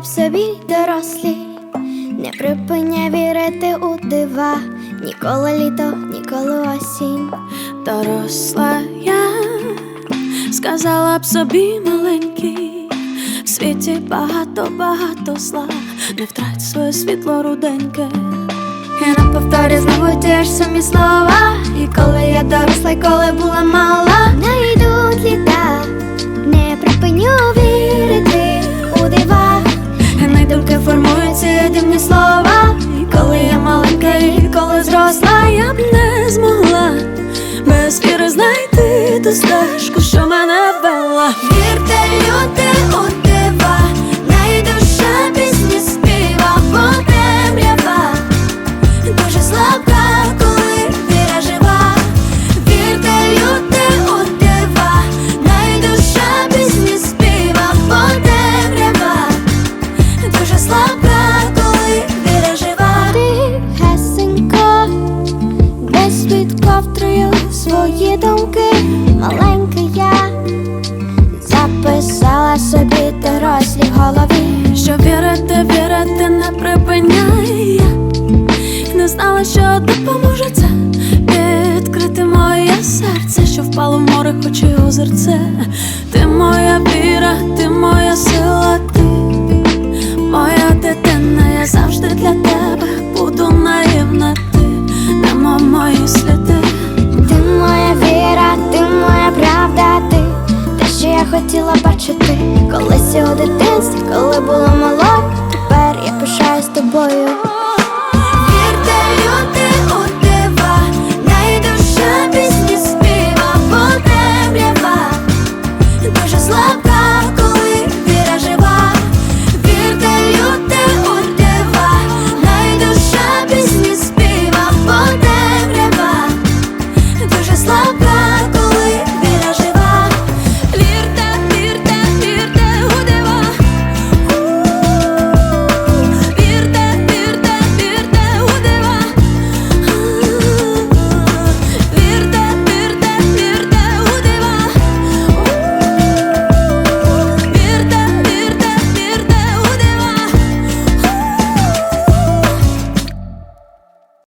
б собі дорослі, не припиняй вірити у дива, ніколи літо, ніколи осінь. Доросла я сказала б собі маленький, в світі багато, багато зла, не втрать своє світло руденьке. Я не повторю знову ті ж самі слова. І коли я доросла, і коли була мала, слова. Коли я маленька, і коли зросла, я б не змогла без віри знайти ту стежку, що мене вела. Ковдрою свої думки, маленька я записала собі дорослі в голові. Що вірити, вірити не припиняє. Не знала, що допоможе це. Відкрити моє серце, що впало в море, хоч і озерце хотіла бачити, колись у дитинстві, коли була мала,